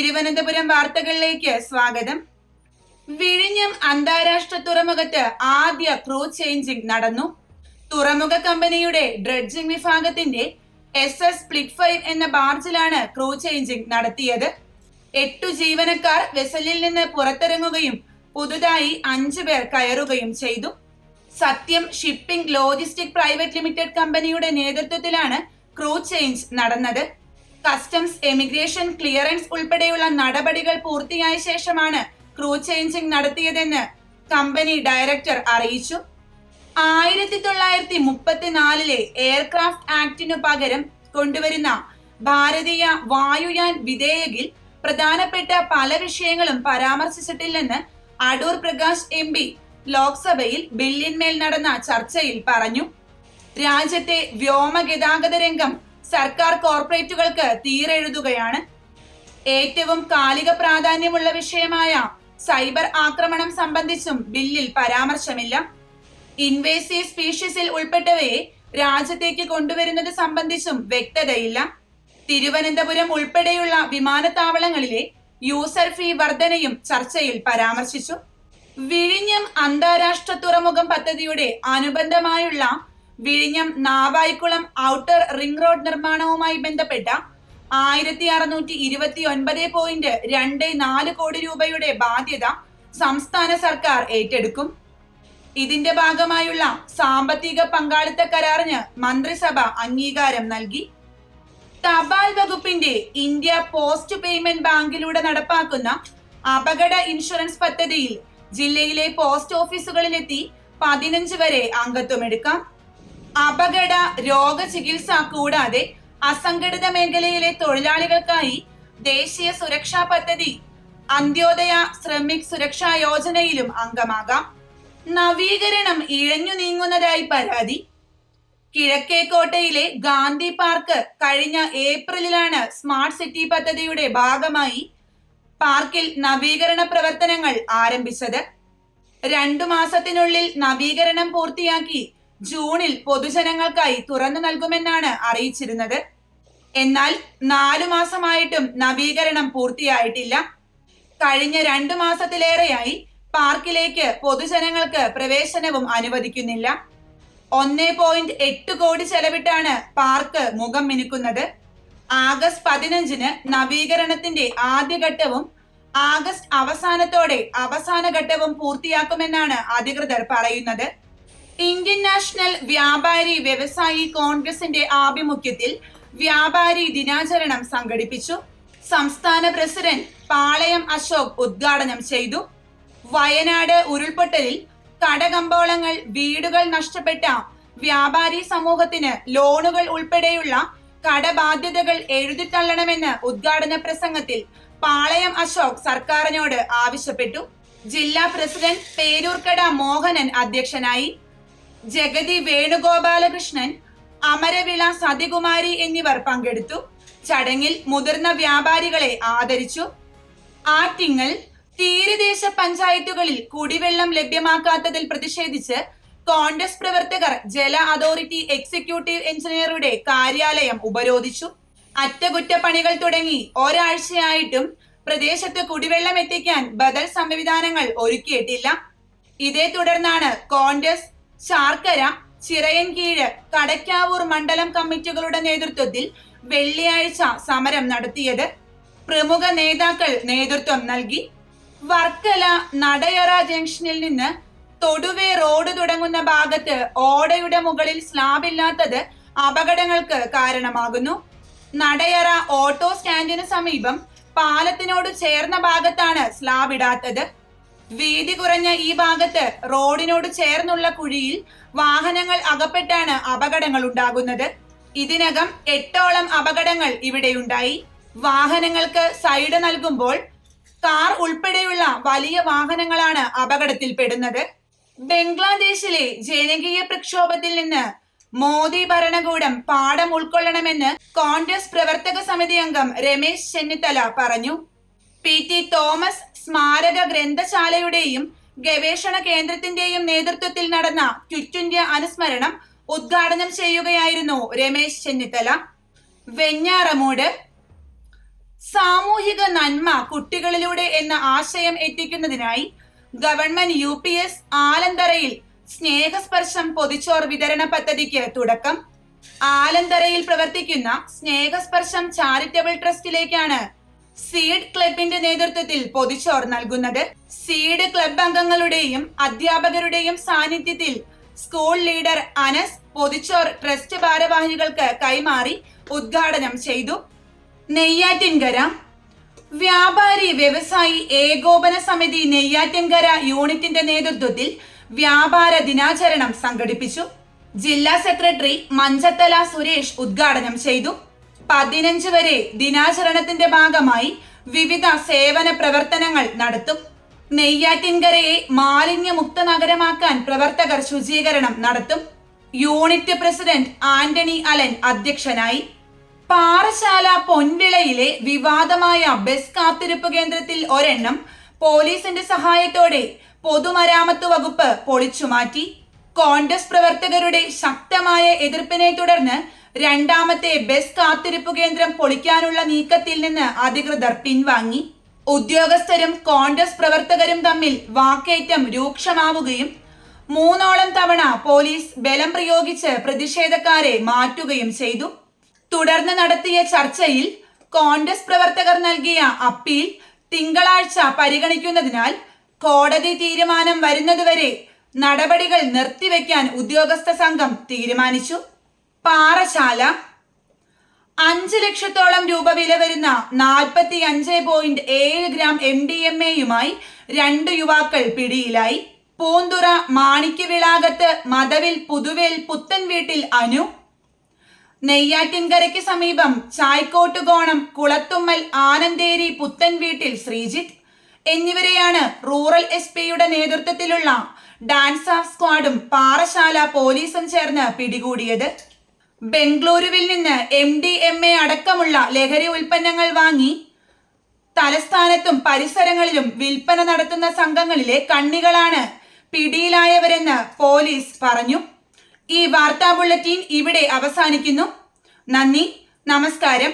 തിരുവനന്തപുരം വാർത്തകളിലേക്ക് സ്വാഗതം. വിഴിഞ്ഞം അന്താരാഷ്ട്ര തുറമുഖത്ത് ആദ്യ ക്രൂ ചേഞ്ചിംഗ് നടന്നു. തുറമുഖ കമ്പനിയുടെ ഡ്രഡ്ജിംഗ് വിഭാഗത്തിന്റെ എസ് എസ് പ്ലിക് ഫൈവ് എന്ന ബാർജിലാണ് ക്രൂ ചേഞ്ചിംഗ് നടത്തിയത്. എട്ടു ജീവനക്കാർ വെസലിൽ നിന്ന് പുറത്തിറങ്ങുകയും പുതുതായി അഞ്ചു പേർ കയറുകയും ചെയ്തു. സത്യം ഷിപ്പിംഗ് ലോജിസ്റ്റിക് പ്രൈവറ്റ് ലിമിറ്റഡ് കമ്പനിയുടെ നേതൃത്വത്തിലാണ് ക്രൂ ചേഞ്ച് നടന്നത്. കസ്റ്റംസ് എമിഗ്രേഷൻ ക്ലിയറൻസ് ഉൾപ്പെടെയുള്ള നടപടികൾ പൂർത്തിയായ ശേഷമാണ് ക്രൂ ചേഞ്ചിംഗ് നടത്തിയതെന്ന് കമ്പനി ഡയറക്ടർ അറിയിച്ചു. ആയിരത്തി തൊള്ളായിരത്തി മുപ്പത്തിനാലിലെ എയർക്രാഫ്റ്റ് ആക്ടിനു പകരം കൊണ്ടുവരുന്ന ഭാരതീയ വായുയാൻ വിധേയകിൽ പ്രധാനപ്പെട്ട പല വിഷയങ്ങളും പരാമർശിച്ചിട്ടില്ലെന്ന് അടൂർ പ്രകാശ് എം പി ലോക്സഭയിൽ ബില്ലിന്മേൽ നടന്ന ചർച്ചയിൽ പറഞ്ഞു. രാജ്യത്തെ വ്യോമ ഗതാഗത രംഗം സർക്കാർ കോർപ്പറേറ്റുകൾക്ക് തീരെഴുതുകയാണ് ഏറ്റവും കാലിക പ്രാധാന്യമുള്ള വിഷയമായ സൈബർ ആക്രമണം സംബന്ധിച്ചും ബില്ലിൽ പരാമർശമില്ല. ഇൻവേസീവ് സ്പീഷീസിൽ ഉൾപ്പെട്ടവയെ രാജ്യത്തേക്ക് കൊണ്ടുവരുന്നത് സംബന്ധിച്ചും വ്യക്തതയില്ല. തിരുവനന്തപുരം ഉൾപ്പെടെയുള്ള വിമാനത്താവളങ്ങളിലെ യൂസർ ഫീ വർധനയും ചർച്ചയിൽ പരാമർശിച്ചു. വിഴിഞ്ഞം അന്താരാഷ്ട്ര തുറമുഖം പദ്ധതിയുടെ അനുബന്ധമായുള്ള വിഴിഞ്ഞം നാവായിക്കുളം ഔട്ടർ റിംഗ് റോഡ് നിർമ്മാണവുമായി ബന്ധപ്പെട്ട ആയിരത്തി അറുന്നൂറ്റി ഇരുപത്തി ഒൻപത് പോയിന്റ് രണ്ട് നാല് കോടി രൂപയുടെ ബാധ്യത സംസ്ഥാന സർക്കാർ ഏറ്റെടുക്കും. ഇതിന്റെ ഭാഗമായുള്ള സാമ്പത്തിക പങ്കാളിത്ത കരാറിന് മന്ത്രിസഭ അംഗീകാരം നൽകി. തപാൽ വകുപ്പിന്റെ ഇന്ത്യ പോസ്റ്റ് പേയ്മെന്റ് ബാങ്കിലൂടെ നടപ്പാക്കുന്ന അപകട ഇൻഷുറൻസ് പദ്ധതിയിൽ ജില്ലയിലെ പോസ്റ്റ് ഓഫീസുകളിലെത്തി പതിനഞ്ച് വരെ അംഗത്വമെടുക്കാം. അപകട രോഗചികിത്സ കൂടാതെ അസംഘടിത മേഖലയിലെ തൊഴിലാളികൾക്കായി ദേശീയ സുരക്ഷാ പദ്ധതി അന്ത്യോദയ ശ്രമിക് സുരക്ഷാ യോജനയിലും അംഗമാകാം. നവീകരണം ഇഴഞ്ഞു നീങ്ങുന്നതായി പരാതി. കിഴക്കേക്കോട്ടയിലെ ഗാന്ധി പാർക്ക് കഴിഞ്ഞ ഏപ്രിലിലാണ് സ്മാർട്ട് സിറ്റി പദ്ധതിയുടെ ഭാഗമായി പാർക്കിൽ നവീകരണ പ്രവർത്തനങ്ങൾ ആരംഭിച്ചത്. രണ്ടു മാസത്തിനുള്ളിൽ നവീകരണം പൂർത്തിയാക്കി ജൂണിൽ പൊതുജനങ്ങൾക്കായി തുറന്നു നൽകുമെന്നാണ് അറിയിച്ചിരുന്നത്. എന്നാൽ നാലു മാസമായിട്ടും നവീകരണം പൂർത്തിയായിട്ടില്ല. കഴിഞ്ഞ രണ്ടു മാസത്തിലേറെയായി പാർക്കിലേക്ക് പൊതുജനങ്ങൾക്ക് പ്രവേശനവും അനുവദിക്കുന്നില്ല. ഒന്നേ പോയിന്റ് എട്ട് കോടി ചെലവിട്ടാണ് പാർക്ക് മുഖം മിനുക്കുന്നത്. ആഗസ്റ്റ് പതിനഞ്ചിന് നവീകരണത്തിന്റെ ആദ്യഘട്ടവും ആഗസ്റ്റ് അവസാനത്തോടെ അവസാന ഘട്ടവും പൂർത്തിയാക്കുമെന്നാണ് അധികൃതർ പറയുന്നത്. ഇന്ത്യൻ നാഷണൽ വ്യാപാരി വ്യവസായി കോൺഗ്രസിന്റെ ആഭിമുഖ്യത്തിൽ വ്യാപാരി ദിനാചരണം സംഘടിപ്പിച്ചു. സംസ്ഥാന പ്രസിഡന്റ് പാളയം അശോക് ഉദ്ഘാടനം ചെയ്തു. വയനാട് ഉരുൾപൊട്ടലിൽ കടകമ്പോളങ്ങൾ വീടുകൾ നഷ്ടപ്പെട്ട വ്യാപാരി സമൂഹത്തിന് ലോണുകൾ ഉൾപ്പെടെയുള്ള കടബാധ്യതകൾ എഴുതിത്തള്ളണമെന്ന് ഉദ്ഘാടന പ്രസംഗത്തിൽ പാളയം അശോക് സർക്കാരിനോട് ആവശ്യപ്പെട്ടു. ജില്ലാ പ്രസിഡന്റ് പേരൂർക്കട മോഹനൻ അധ്യക്ഷനായി. ജഗതി വേണുഗോപാലകൃഷ്ണൻ അമരവിള സതികുമാരി എന്നിവർ പങ്കെടുത്തു. ചടങ്ങിൽ മുതിർന്ന വ്യാപാരികളെ ആദരിച്ചു. ആറ്റിങ്ങൽ തീരദേശ പഞ്ചായത്തുകളിൽ കുടിവെള്ളം ലഭ്യമാക്കാത്തതിൽ പ്രതിഷേധിച്ച് കോൺഗ്രസ് പ്രവർത്തകർ ജല അതോറിറ്റി എക്സിക്യൂട്ടീവ് എഞ്ചിനീയറുടെ കാര്യാലയം ഉപരോധിച്ചു. അറ്റകുറ്റപ്പണികൾ തുടങ്ങി ഒരാഴ്ചയായിട്ടും പ്രദേശത്ത് കുടിവെള്ളം എത്തിക്കാൻ ബദൽ സംവിധാനങ്ങൾ ഒരുക്കിയിട്ടില്ല. ഇതേ തുടർന്നാണ് കോൺഗ്രസ് ശാർക്കര ചിറയൻകീഴ് കടക്കാവൂർ മണ്ഡലം കമ്മിറ്റികളുടെ നേതൃത്വത്തിൽ വെള്ളിയാഴ്ച സമരം നടത്തിയത് പ്രമുഖ നേതാക്കൾ നേതൃത്വം നൽകി. വർക്കല നടയറ ജംഗ്ഷനിൽ നിന്ന് തൊടുവെ റോഡ് തുടങ്ങുന്ന ഭാഗത്ത് ഓടയുടെ മുകളിൽ സ്ലാബ് ഇല്ലാത്തത് അപകടങ്ങൾക്ക് കാരണമാകുന്നു. നടയറ ഓട്ടോ സ്റ്റാൻഡിന് സമീപം പാലത്തിനോട് ചേർന്ന ഭാഗത്താണ് സ്ലാബ് ഇടാത്തത്. വീതി കുറഞ്ഞ ഈ ഭാഗത്ത് റോഡിനോട് ചേർന്നുള്ള കുഴിയിൽ വാഹനങ്ങൾ അകപ്പെട്ടാണ് അപകടങ്ങൾ ഉണ്ടാകുന്നത്. ഇതിനകം എട്ടോളം അപകടങ്ങൾ ഇവിടെയുണ്ടായി. വാഹനങ്ങൾക്ക് സൈഡ് നൽകുമ്പോൾ കാർ ഉൾപ്പെടെയുള്ള വലിയ വാഹനങ്ങളാണ് അപകടത്തിൽപ്പെടുന്നത് ബംഗ്ലാദേശിലെ ജനകീയ പ്രക്ഷോഭത്തിൽ നിന്ന് മോദി ഭരണകൂടം പാഠം ഉൾക്കൊള്ളണമെന്ന് കോൺഗ്രസ് പ്രവർത്തക സമിതി അംഗം രമേശ് ചെന്നിത്തല പറഞ്ഞു. പി ടി തോമസ് സ്മാരക ഗ്രന്ഥശാലയുടെയും ഗവേഷണ കേന്ദ്രത്തിന്റെയും നേതൃത്വത്തിൽ നടന്ന ക്വിറ്റ് ഇന്ത്യ അനുസ്മരണം ഉദ്ഘാടനം ചെയ്യുകയായിരുന്നു രമേശ് ചെന്നിത്തല. വെഞ്ഞാറമൂട്. സാമൂഹിക നന്മ കുട്ടികളിലൂടെ എന്ന ആശയം എത്തിക്കുന്നതിനായി ഗവൺമെന്റ് യു പി എസ് ആലന്തറയിൽ സ്നേഹസ്പർശം പൊതിച്ചോർ വിതരണ പദ്ധതിക്ക് തുടക്കം. ആലന്തറയിൽ പ്രവർത്തിക്കുന്ന സ്നേഹസ്പർശം ചാരിറ്റബിൾ ട്രസ്റ്റിലേക്കാണ് സീഡ് ക്ലബിന്റെ നേതൃത്വത്തിൽ പൊതിച്ചോർ നൽകുന്നത്. സീഡ് ക്ലബ് അംഗങ്ങളുടെയും അധ്യാപകരുടെയും സാന്നിധ്യത്തിൽ സ്കൂൾ ലീഡർ അനസ് പൊതിച്ചോർ ട്രസ്റ്റ് ഭാരവാഹികൾക്ക് കൈമാറി ഉദ്ഘാടനം ചെയ്തു. നെയ്യാറ്റിൻകര വ്യാപാരി വ്യവസായി ഏകോപന സമിതി നെയ്യാറ്റിൻകര യൂണിറ്റിന്റെ നേതൃത്വത്തിൽ വ്യാപാര ദിനാചരണം സംഘടിപ്പിച്ചു. ജില്ലാ സെക്രട്ടറി മഞ്ചത്തല സുരേഷ് ഉദ്ഘാടനം ചെയ്തു. പതിനഞ്ച് വരെ ദിനാചരണത്തിന്റെ ഭാഗമായി വിവിധ സേവന പ്രവർത്തനങ്ങൾ നടത്തും. നെയ്യാറ്റിൻകരയെ മാലിന്യമുക്ത നഗരമാക്കാൻ പ്രവർത്തകർ ശുചീകരണം നടത്തും. യൂണിറ്റ് പ്രസിഡന്റ് ആന്റണി അലൻ അധ്യക്ഷനായി. പാറശാല പൊൻവിളയിലെ വിവാദമായ ബസ് കാത്തിരിപ്പ് കേന്ദ്രത്തിൽ ഒരെണ്ണം പോലീസിന്റെ സഹായത്തോടെ പൊതുമരാമത്ത് വകുപ്പ് പൊളിച്ചുമാറ്റി. കോൺഗ്രസ് പ്രവർത്തകരുടെ ശക്തമായ എതിർപ്പിനെ തുടർന്ന് രണ്ടാമത്തെ ബസ് കാത്തിരിപ്പ് കേന്ദ്രം പൊളിക്കാനുള്ള നീക്കത്തിൽ നിന്ന് അധികൃതർ പിൻവാങ്ങി. ഉദ്യോഗസ്ഥരും കോൺഗ്രസ് പ്രവർത്തകരും തമ്മിൽ വാക്കേറ്റം രൂക്ഷമാവുകയും മൂന്നോളം തവണ പോലീസ് ബലം പ്രയോഗിച്ച് പ്രതിഷേധക്കാരെ മാറ്റുകയും ചെയ്തു. തുടർന്ന് നടത്തിയ ചർച്ചയിൽ കോൺഗ്രസ് പ്രവർത്തകർ നൽകിയ അപ്പീൽ തിങ്കളാഴ്ച പരിഗണിക്കുന്നതിനാൽ കോടതി തീരുമാനം വരുന്നതുവരെ നടപടികൾ നിർത്തിവെക്കാൻ ഉദ്യോഗസ്ഥ സംഘം തീരുമാനിച്ചു. പാറശാല. അഞ്ച് ലക്ഷത്തോളം രൂപ വില വരുന്ന നാൽപ്പത്തി അഞ്ച് പോയിന്റ് ഏഴ് ഗ്രാം എം ഡി എം എയുമായി രണ്ട് യുവാക്കൾ പിടിയിലായി. പൂന്തുറ മാണിക്യവിളാകത്ത് മതവിൽ പുതുവേൽ പുത്തൻ വീട്ടിൽ അനു. നെയ്യാറ്റിൻകരയ്ക്ക് സമീപം ചായ്ക്കോട്ടുകോണം കുളത്തുമ്മൽ ആനന്ദേരി പുത്തൻ വീട്ടിൽ ശ്രീജിത്ത്. എന്നിവരെയാണ് റൂറൽ എസ് പിയുടെ നേതൃത്വത്തിലുള്ള ഡാൻസ് ഓഫ് സ്ക്വാഡും പാറശാല പോലീസും ചേർന്ന് പിടികൂടിയത്. ബംഗളൂരുവിൽ നിന്ന് എം ഡി എം എ അടക്കമുള്ള ലഹരി ഉൽപ്പന്നങ്ങൾ വാങ്ങി തലസ്ഥാനത്തും പരിസരങ്ങളിലും വിൽപ്പന നടത്തുന്ന സംഘങ്ങളിലെ കണ്ണികളാണ് പിടിയിലായവരെന്ന് പോലീസ് പറഞ്ഞു. ഈ വാർത്താ ബുള്ളറ്റിൻ ഇവിടെ അവസാനിക്കുന്നു. നന്ദി. നമസ്കാരം.